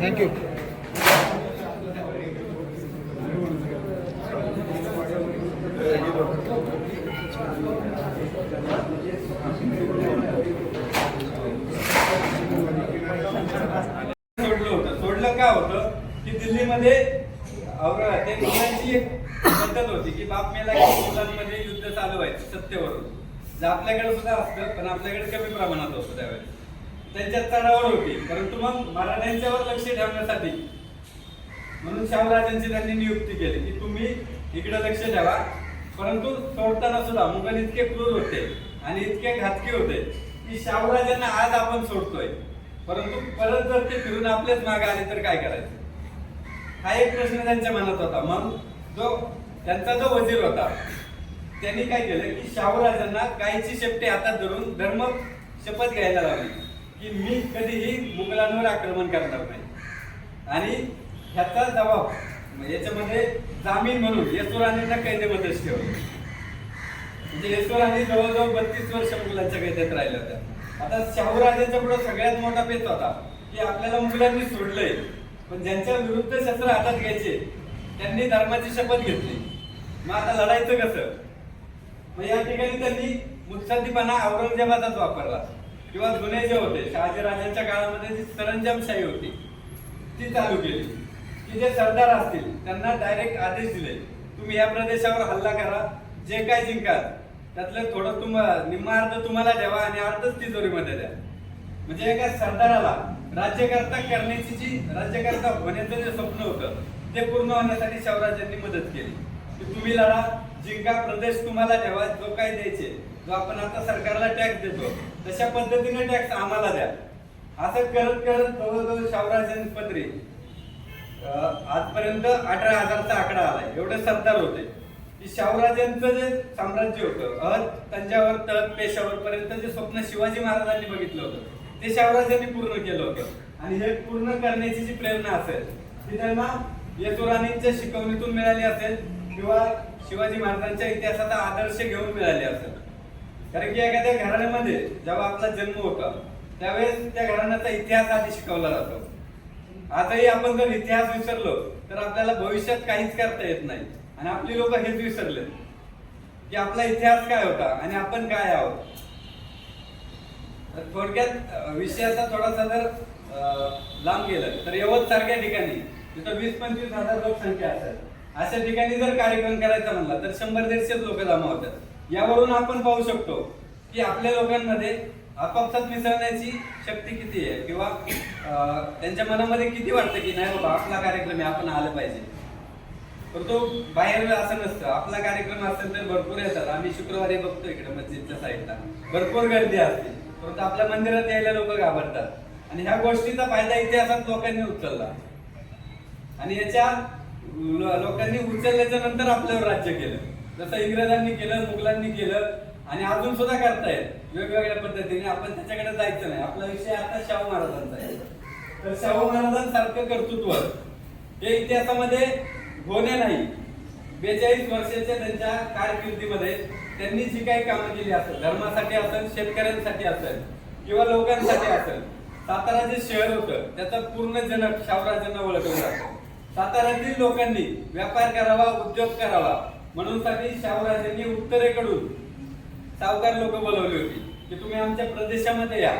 Thank you सोडलं होतं. सोडलं होतं? की दिल्लीमध्ये ते मुलांची एक पद्धत होती की बाप मेला की मुलांमध्ये युद्ध चालू व्हायचं सत्तेवरून. आपल्याकडे सुद्धा असतं पण आपल्याकडे कमी प्रमाणात होतं त्यावेळेस. त्यांच्यात तणावर होती परंतु मग मराठ्यांच्यावर लक्ष ठेवण्यासाठी म्हणून शाहूराजांची त्यांनी नियुक्ती केली की तुम्ही इकडे लक्ष ठेवा. परंतु सोडताना सुद्धा मुघल इतके क्रूर होते आणि इतके घातकी होते की शाहूराजांना आज आपण सोडतोय. परंतु परत जर ते फिरून आपलेच मागे आले तर काय करायचं? हा एक प्रश्न त्यांच्या मनात होता. मग जो त्यांचा जो वजीर होता त्यांनी काय केलं की शाहूराजांना काहीची शेपटी हातात धरून धर्म शपथ घ्यायला लावली. की मी कधीही मुघलांवर आक्रमण करणार नाही. आणि ह्याचा जबाब म्हणजे याच्यामध्ये जामीन म्हणून येसुराणींना कैदेमध्येच ठेवलं. म्हणजे येसुराणी जवळजवळ बत्तीस वर्ष मुघलांच्या कैद्यात राहिल्या होत्या. आता शाहूराजांच्या पुढे सगळ्यात मोठा पेच होता की आपल्याला मुघलांनी सोडलंय. पण ज्यांच्या विरुद्ध शस्त्र हातात घ्यायचे त्यांनी धर्माची शपथ घेतली. मग आता लढायचं कसं? मग या ठिकाणी त्यांनी मुत्सद्दीपणा औरंगजेबाचाच वापरला. किंवा जुने जे होते शहाजी राजांच्या काळामध्ये जी सरंजामशाही होती ती चालू केली. की जे सरदार असतील त्यांना डायरेक्ट आदेश दिले तुम्ही या प्रदेशावर हल्ला करा जे काय जिंकाल त्यातलं थोडं तुम निम्मा अर्ध तुम्हाला द्यावा आणि अर्धच तिजोरीमध्ये द्या. म्हणजे एका सरदाराला राज्यकर्ता करण्याची जी राज्यकर्ता होण्याचं जे स्वप्न होतं ते पूर्ण होण्यासाठी शिवराजांनी मदत केली. की तुम्ही लढा जिंका प्रदेश तुम्हाला ठेवा जो काय द्यायचे जो आपण आता सरकारला टॅक्स देतो तशा पद्धतीने टॅक्स आम्हाला द्या. असं करत करत जवळजवळ शाहराजांनी पत्रे आजपर्यंत अठरा हजारचा आकडा आलाय. एवढे सरदार होते. की शाहूराजांचं जे साम्राज्य होतं अहत तंजावर तहत पेशावर पर्यंत जे स्वप्न शिवाजी महाराजांनी बघितलं होतं ते शाहूराजांनी पूर्ण केलं होतं. आणि हे पूर्ण करण्याची जी प्रेरणा असेल ती त्यांना येतुराणींच्या शिकवणीतून मिळाली असेल किंवा शिवाजी महाराजांच्या इतिहासाचा आदर्श घेऊन मिळाली असेल. कारण की एखाद्या घराण्यामध्ये जेव्हा आपला जन्म होता त्यावेळेस त्या घराण्याचा इतिहास आधी शिकवला जातो. आजही आपण जर इतिहास विसरलो तर आपल्याला भविष्यात काहीच करता येत नाही. आणि आपली लोक हेच विसरले की आपला इतिहास काय होता आणि आपण काय आहोत. तर थोडक्यात विषयाचा थोडासा जर लांब गेलं तर यवत सारख्या ठिकाणी तिथं वीस पंचवीस हजार लोकसंख्या असेल अशा ठिकाणी जर कार्यक्रम करायचा म्हणला तर शंभर दीडशेच लोक जमा होतात. यावरून आपण पाहू शकतो की आपल्या लोकांमध्ये आपापसात मिसळण्याची शक्ती किती आहे? किंवा त्यांच्या मनामध्ये किती वाटतं की नाही बाबा आपला कार्यक्रम आहे आपण आलं पाहिजे? परंतु बाहेर असं नसतं. आपला कार्यक्रम असेल तर भरपूर येतात. आम्ही शुक्रवारी बघतो इकडे मस्जिदच्या साईडला. भरपूर गर्दी असते. परंतु आपल्या मंदिरात यायला लोक घाबरतात. आणि ह्या गोष्टीचा फायदा इतिहासात लोकांनी उचलला. आणि याच्या लोकांनी उचलल्याच्या नंतर आपल्यावर राज्य केलं. जसं इंग्रजांनी केलं मुघलांनी केलं आणि अजून सुद्धा करतायत वेगवेगळ्या पद्धतीने. आपण त्याच्याकडे जायचं नाही. आपला विषय आता शाहू महाराजांचा आहे. तर शाहू महाराजांसारखं कर्तृत्व. हे इतिहासामध्ये होणे नाही. बेचाळीस वर्षाच्या त्यांच्या कारकिर्दीमध्ये त्यांनी जी काही कामं केली असेल धर्मासाठी असेल शेतकऱ्यांसाठी असेल किंवा लोकांसाठी असेल सातारा जे शहर होतं त्याचा पूर्ण जनक शाहूराजांना ओळखलं जातं. साताऱ्यातील लोकांनी व्यापार करावा उद्योग करावा म्हणून साठी शाहूराजांनी उत्तरेकडून सावकार लोक बोलवली होती की तुम्ही आमच्या प्रदेशामध्ये या.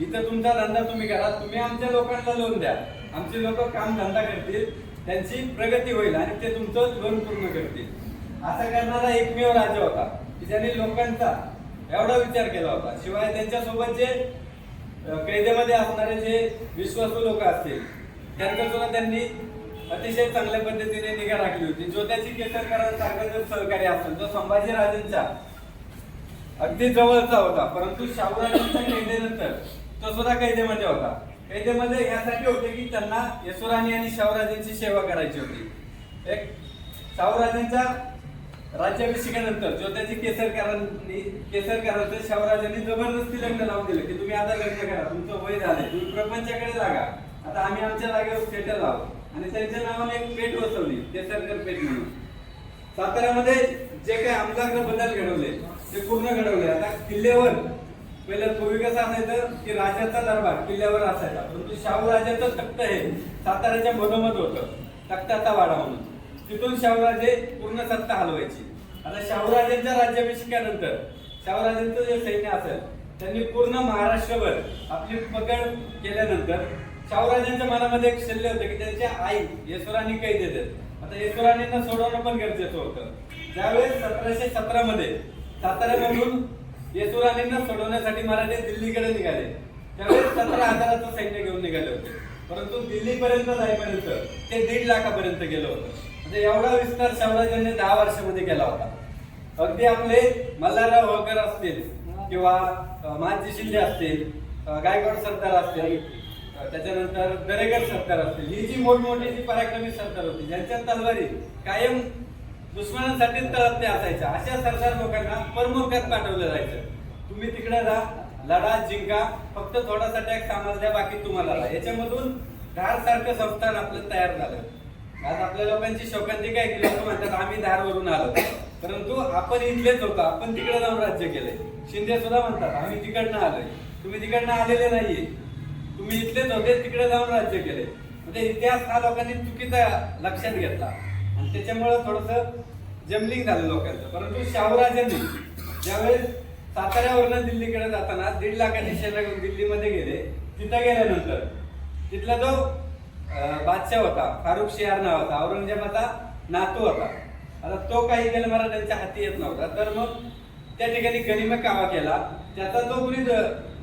इथं तुमचा धंदा तुम्ही करा तुम्ही आमच्या लोकांना लोन द्या. आमचे लोक काम धंदा करतील त्यांची प्रगती होईल आणि ते तुमचं लोन पूर्ण करतील. असं करणारा एकमेव राजा होता की ज्यांनी लोकांचा एवढा विचार केला होता. शिवाय त्यांच्यासोबत जे कैदेमध्ये असणारे जे विश्वासू लोक असतील त्यांचं सुद्धा त्यांनी अतिशय चांगल्या पद्धतीने निगा राखली होती. ज्योत्याची त्याची जर सहकारी असेल तो संभाजीराजांचा अगदी जवळचा होता परंतु शाहूराजांच्या कैदेनंतर तो सुद्धा कैदेमध्ये होता. कैदेमध्ये यासाठी होते की त्यांना यशोराणी आणि शाहूराजांची सेवा करायची होती. एक शाहूराजांच्या राज्याभिषेकानंतर ज्योत्याची केसरकरांनी केसरकरांचं शाहूराजांनी जबरदस्ती लग्न लावून दिलं की तुम्ही आता लग्न करा तुमचं वय झालंय तुम्ही प्रपंचाकडे लागा. आता आम्ही आमच्या जागेवर सेटल आहोत. आणि त्यांच्या नावाने एक पेठ बसवली केसरकर पेठ म्हणून. साताऱ्यामध्ये जे काही आमदार बदल घडवले ते पूर्ण घडवले. आता किल्ल्यावर पहिलं पूर्वी कसं असायचं की राजाचा दरबार किल्ल्यावर असायचा. परंतु शाहू राजाचं तख्त हे साताऱ्याच्या मधोमध होतं. तख्ताचा वाडा म्हणून. तिथून शाहूराजे पूर्ण सत्ता हलवायची. आता शाहूराजांच्या राज्याभिषेकानंतर शाहूराजांचं जे सैन्य असेल त्यांनी पूर्ण महाराष्ट्रभर आपली पकड केल्यानंतर शाहूराजांच्या मनामध्ये एक शल्य होतं की त्यांच्या आई येसुराणी कैद देतात आता येसुराणींना सोडवणं पण गरजेचं होतं. ज्यावेळेस सतराशे सतरा मध्ये साताऱ्यामधून येसुराणींना सोडवण्यासाठी मराठे दिल्लीकडे निघाले त्यावेळेस सतरा हजाराचं सैन्य घेऊन निघाले होते. परंतु दिल्लीपर्यंत जाईपर्यंत ते दीड लाखापर्यंत गेलं होतं. म्हणजे एवढा विस्तार शाहूराजांनी दहा वर्षामध्ये केला होता. अगदी आपले मल्हारराव होळकर असतील किंवा माजी मानजी शिंदे असतील गायकवाड सरदार असतील त्याच्यानंतर दरेकर सरकार असतील. ही जी मोठमोठी जी पराक्रमी सरकार होती ज्यांच्या तलवारी कायम दुश्मनांसाठी तळपते असायच्या अशा सरदार लोकांना परमुखात पाठवलं जायचं. तुम्ही तिकडे जा लढा जिंका फक्त थोडासा टॅक्स सामाल द्या बाकी तुम्हाला याच्यामधून धार सारखं संस्थान आपलं तयार झालं. आज आपल्या लोकांची शोकांती काय केली लोक म्हणतात आम्ही धारवरून आलो. परंतु आपण इथलेच होतो आपण तिकडे जाऊन राज्य केलंय. शिंदे सुद्धा म्हणतात आम्ही तिकडनं आलोय. तुम्ही तिकडनं आलेले नाहीये. तुम्ही इथले होते तिकडे जाऊन राज्य केले. म्हणजे इतिहास हा लोकांनी चुकीचा लक्षात घेतला. आणि त्याच्यामुळे थोडस जमलिंग झालं लोकांचं. परंतु शाहूराजांनी ज्यावेळेस साताऱ्यावरनं दिल्लीकडे जाताना दीड लाखाची सैन्य दिल्लीमध्ये गेले तिथं गेल्यानंतर तिथला जो बादशाह होता फारुख शियार नावाचा औरंगजेबाचा नातू होता. आता तो काही केलं मला त्यांच्या हाती येत नव्हता. तर मग त्या ठिकाणी गनिमत कावा केला. त्याचा जो कुणी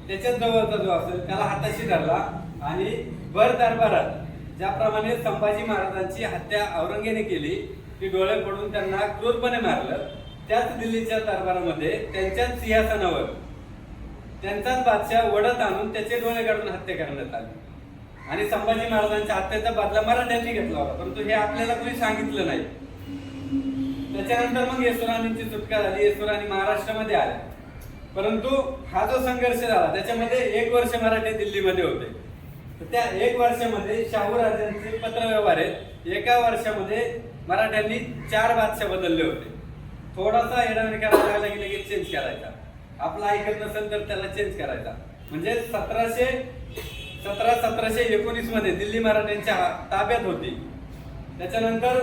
त्याच्याच जवळचा जो असेल त्याला हाताशी धरला आणि भर दरबारात ज्याप्रमाणे संभाजी महाराजांची हत्या औरंगेने केली ती डोळे पडून त्यांना क्रूरपणे मारलं त्याच दिल्लीच्या दरबारामध्ये त्यांच्याच सिंहासनावर त्यांचाच बादशाह वडत आणून त्याचे डोळे काढून हत्या करण्यात आली. आणि संभाजी महाराजांच्या हत्येचा बदला मराठ्यांनी घेतला होता परंतु हे आपल्याला कोणी सांगितलं नाही. त्याच्यानंतर मग येसुराणींची सुटका झाली. येसुराणी महाराष्ट्रामध्ये आल्या. परंतु हा जो संघर्ष झाला त्याच्यामध्ये एक वर्ष मराठी दिल्लीमध्ये होते. तर त्या एक वर्षामध्ये शाहू राजांचे पत्रव्यवहार आहेत. एका वर्षामध्ये मराठ्यांनी चार बादशाह बदलले होते. थोडासा येणारी करायला लागला की लगेच चेंज करायचा. आपला ऐकत नसेल तर त्याला चेंज करायचा. म्हणजे सतराशे सतरा सतराशे एकोणीसमध्ये दिल्ली मराठ्यांच्या ताब्यात होती. त्याच्यानंतर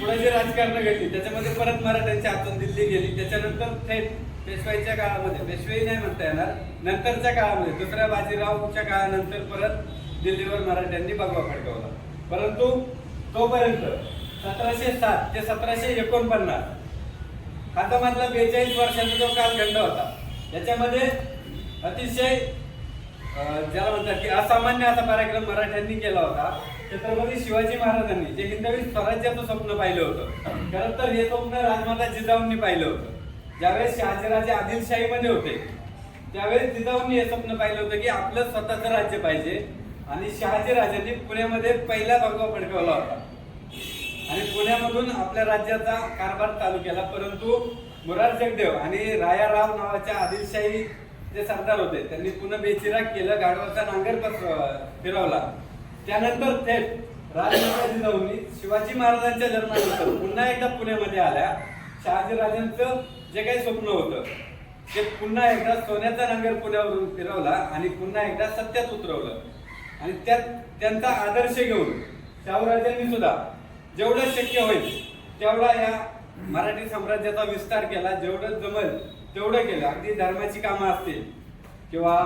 पुढे जे राजकारण घडली त्याच्यामध्ये परत मराठ्यांच्या हातून दिल्ली गेली. त्याच्यानंतर थेट पेशवाईच्या काळामध्ये पेशवाई नाही म्हणता येणार. नंतरच्या काळामध्ये दुसऱ्या बाजीरावच्या काळानंतर परत दिल्लीवर मराठ्यांनी बगवा फडकवला. परंतु तोपर्यंत सतराशे सात ते सतराशे एकोणपन्नास हातामधला बेचाळीस वर्षाचा जो कालखंड होता याच्यामध्ये अतिशय ज्याला म्हणतात की असामान्य असा पराक्रम मराठ्यांनी केला होता. छत्रपती शिवाजी महाराजांनी जे हिंदवी स्वराज्याचं स्वप्न पाहिलं होतं खरं तर हे स्वप्न राजमाता जिजाऊंनी पाहिलं होतं. ज्यावेळेस शहाजीराजे आदिलशाहीमध्ये होते त्यावेळेस जिजाऊंनी हे स्वप्न पाहिलं होतं की आपलं स्वतःचं राज्य पाहिजे आणि शहाजी राजांनी पुण्यामध्ये पहिला भगवा फडकवला होता. आणि पुण्यामधून आपल्या राज्याचा कारभार चालू केला परंतु मुरार जगदेव आणि रायाराव नावाच्या आदिलशाही जे सरदार होते त्यांनी पुन्हा बेचिराग केलं गाडवाचा नांगर पसर- फिरवला. त्यानंतर थेट राजमाता जिजाऊंनी शिवाजी महाराजांच्या जन्मानंतर पुन्हा एकदा पुण्यामध्ये आल्या. शहाजी राजांचं जे काही स्वप्न होतं ते पुन्हा एकदा सोन्याचा नांगर पुण्यावरून फिरवला आणि पुन्हा एकदा सत्यात उतरवलं. आणि त्यात त्यांचा आदर्श घेऊन शाहूराजांनी सुद्धा जेवढं शक्य होईल तेवढा या मराठी साम्राज्याचा विस्तार केला जेवढं जमल तेवढं केलं. अगदी धर्माची कामं असतील किंवा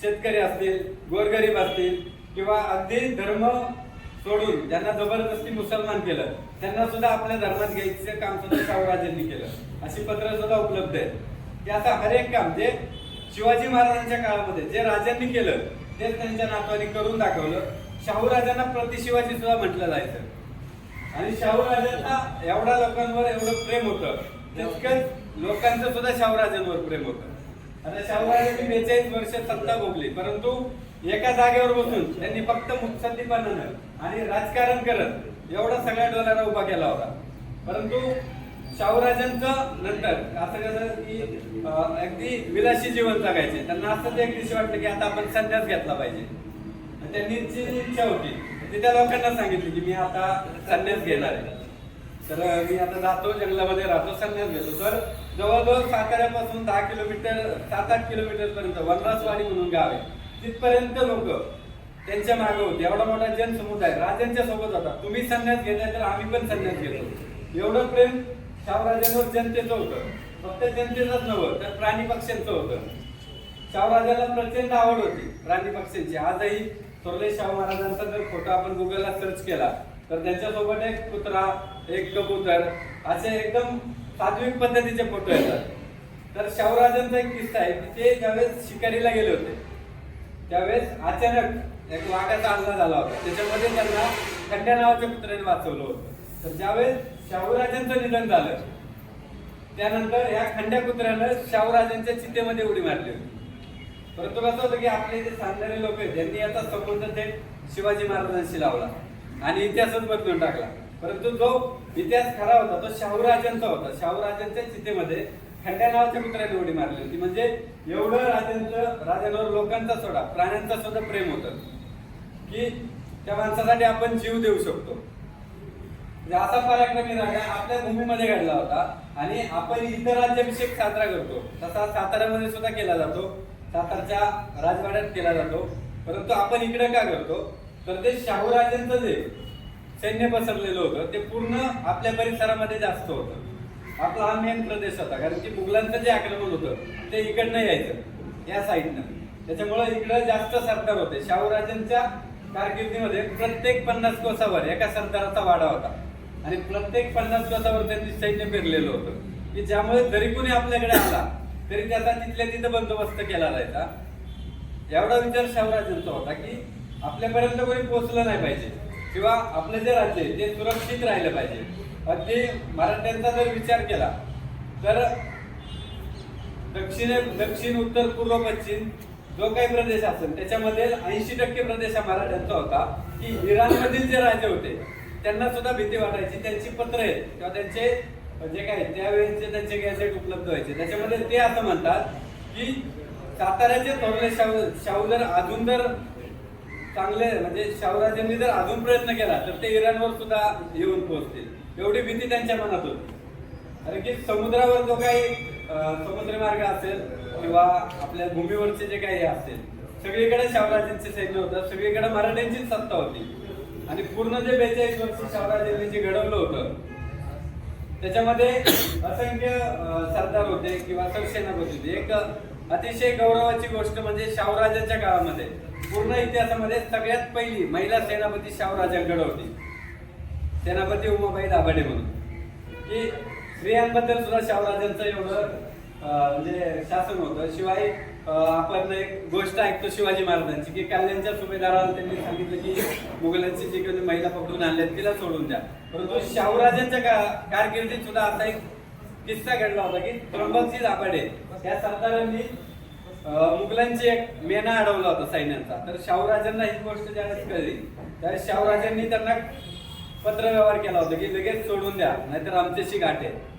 शेतकरी असतील गोरगरीब असतील किंवा अगदी धर्म सोडून ज्यांना जबरदस्ती मुसलमान केलं त्यांना सुद्धा आपल्या धर्मात घ्यायचं काम सुद्धा शाहूराजांनी केलं. अशी पत्र सुद्धा उपलब्ध आहेत. की असं हरेक काम जे शिवाजी महाराजांच्या काळामध्ये जे राजांनी केलं ते त्यांच्या नातवानी करून दाखवलं. शाहूराजांना प्रति शिवाजी सुद्धा म्हटलं जायचं. आणि शाहू एवढ्या लोकांवर एवढं प्रेम होतं तितकंच लोकांचं सुद्धा शाहूराजांवर प्रेम होतं. आता शाहूराजांनी बेचाळीस वर्ष सत्ता भोगली परंतु एका जागेवर बसून त्यांनी फक्त मुत्सद्दीपणानं आणि राजकारण करत. एवढा सगळ्या डोलारा उभा केला होता. परंतु शाहूराजांचं नंतर असं कसं की अगदी विलासी जीवन जगायचे. त्यांना असं एक दिवशी वाटलं की आता आपण संन्यास घेतला पाहिजे. त्यांनी जी इच्छा होती ती त्या लोकांना सांगितली की मी आता संन्यास घेणार आहे. तर मी आता जातो जंगलामध्ये राहतो संन्यास घेतो. तर जवळजवळ साताऱ्यापासून दहा किलोमीटर सात आठ किलोमीटर पर्यंत वनराजवाडी म्हणून गाव आहे. तिथपर्यंत लोक त्यांच्या मागे होते. एवढा मोठा जनसमुदाय राजांच्या सोबत होता. तुम्ही संन्यास घेताय तर आम्ही पण संन्यास घेतो. एवढं प्रेम शाहराजांवर जनतेचं होतं. फक्त जनतेचंच नव्हतं तर प्राणी पक्ष्यांचं होतं. शाहराजाला प्रचंड आवड होती प्राणी पक्ष्यांची. आजही थोरले शाहू महाराजांचा जर फोटो आपण गुगलला सर्च केला तर त्यांच्यासोबत एक कुत्रा एक कबूतर असे एकदम सात्विक पद्धतीचे फोटो येतात. तर शाहूराजांचा एक किस्सा आहे की ते ज्यावेळेस शिकारीला गेले होते त्यावेळेस अचानक एक वाघाचा हल्ला झाला होता. त्याच्यामध्ये त्यांना खंड्या नावाच्या कुत्र्याने वाचवलं होतं. तर ज्यावेळेस शाहूराजांचं निधन झालं त्यानंतर या खंड्या कुत्र्यानं शाहूराजांच्या चितेमध्ये उडी मारली होती. परंतु कसं होतं की आपले जे सांगणारे लोक आहेत त्यांनी याचा संबंध थेट शिवाजी महाराजांशी लावला आणि इतिहासच बदलून टाकला. परंतु जो इतिहास खरा होता तो शाहूराजांचा होता. शाहूराजांच्या चितेमध्ये खंड्या नावाच्या कुत्र्याने उडी मारली होती. म्हणजे एवढं राजांचं राजांवर लोकांचा सोडा प्राण्यांचा सुद्धा प्रेम होतं. की त्या माणसासाठी आपण जीव देऊ शकतो. म्हणजे असा पराक्रमी राजा आपल्या भूमीमध्ये घडला होता आणि आपण इतर राज्याभिषेक साजरा करतो. तसा साताऱ्यामध्ये सुद्धा केला जातो. सातारच्या राजवाड्यात केला जातो. परंतु आपण इकडे का करतो? तर ते शाहू राजांचं जे सैन्य पसरलेलं होतं ते पूर्ण आपल्या परिसरामध्ये जास्त होतं. आपला हा मेन प्रदेश होता. कारण की मुघलांचं जे आक्रमण होतं ते इकडनं यायचं या साईडनं त्याच्यामुळे इकडं जास्त सरदार होते. शाहू राजांच्या कारकिर्दीमध्ये प्रत्येक पन्नास कोसावर एका सरदाराचा वाडा होता. आणि प्रत्येक पन्नास कोसावर त्यांनी सैन्य पेरलेलं होतं. की ज्यामुळे जरी कोणी आपल्याकडे आला तरी त्याचा तिथल्या तिथं बंदोबस्त केला जायचा. एवढा विचार शाहूराजांचा होता की आपल्यापर्यंत कोणी पोचलं नाही पाहिजे. किंवा आपलं जे राज्य आहे ते सुरक्षित राहिलं पाहिजे. अगदी मराठ्यांचा जर विचार केला तर दक्षिणे दक्षिण उत्तर पूर्व पश्चिम जो काही प्रदेश असेल त्याच्यामध्ये ऐंशी टक्के प्रदेश हा मराठ्यांचा होता की इराणमधील जे राजे होते त्यांना सुद्धा भीती वाटायची त्यांची पत्र आहेत किंवा त्यांचे जे काय त्यावेळेचे त्यांचे गॅजेट उपलब्ध व्हायचे. त्याच्यामध्ये ते असं म्हणतात की साताऱ्याचे थोरले शाहू शाहू जर अजून जर चांगले म्हणजे शाहूराजांनी जर अजून प्रयत्न केला तर ते इराणवर सुद्धा येऊन पोहोचतील. एवढी भीती त्यांच्या मनात होती. कारण की समुद्रावर जो काही समुद्रमार्ग मार्ग असेल किंवा आपल्या भूमीवरचे जे काही असेल सगळीकडे शाहूराजांचे सैन्य होतं सगळीकडे मराठ्यांचीच सत्ता होती. आणि पूर्ण जे बेचाळीस वर्ष शाहूराजांनी जे घडवलं होतं त्याच्यामध्ये असंख्य सरदार होते किंवा सरसेनापती होते. एक अतिशय गौरवाची गोष्ट म्हणजे शाहूराजांच्या काळामध्ये पूर्ण इतिहासामध्ये सगळ्यात पहिली महिला सेनापती शाहूराजांकडे होती. सेनापती उमाबाई दाभाडे म्हणून. की स्त्रियांबद्दल सुद्धा शाहूराजांचं एवढं म्हणजे शासन होतं. शिवाय आपण एक गोष्ट ऐकतो शिवाजी महाराजांची की कल्याणच्या सुभेदाराला त्यांनी सांगितलं की मुघलांची जी काही महिला पकडून आणल्या तिला सोडून द्या. परंतु शाहूराजांच्या का- कारकिर्दीत सुद्धा असा एक किस्सा घडला होता की त्र्यंबकजी दाभाडे त्या सरदारांनी मुघलांची एक मेना अडवला होता सैन्यांचा. तर शाहूराजांना ही गोष्ट ज्यावेळेस कळली. तर शाहूराजांनी त्यांना पत्र व्यवहार केला होता की लगेच सोडून द्या नाहीतर आमच्याशी गाठे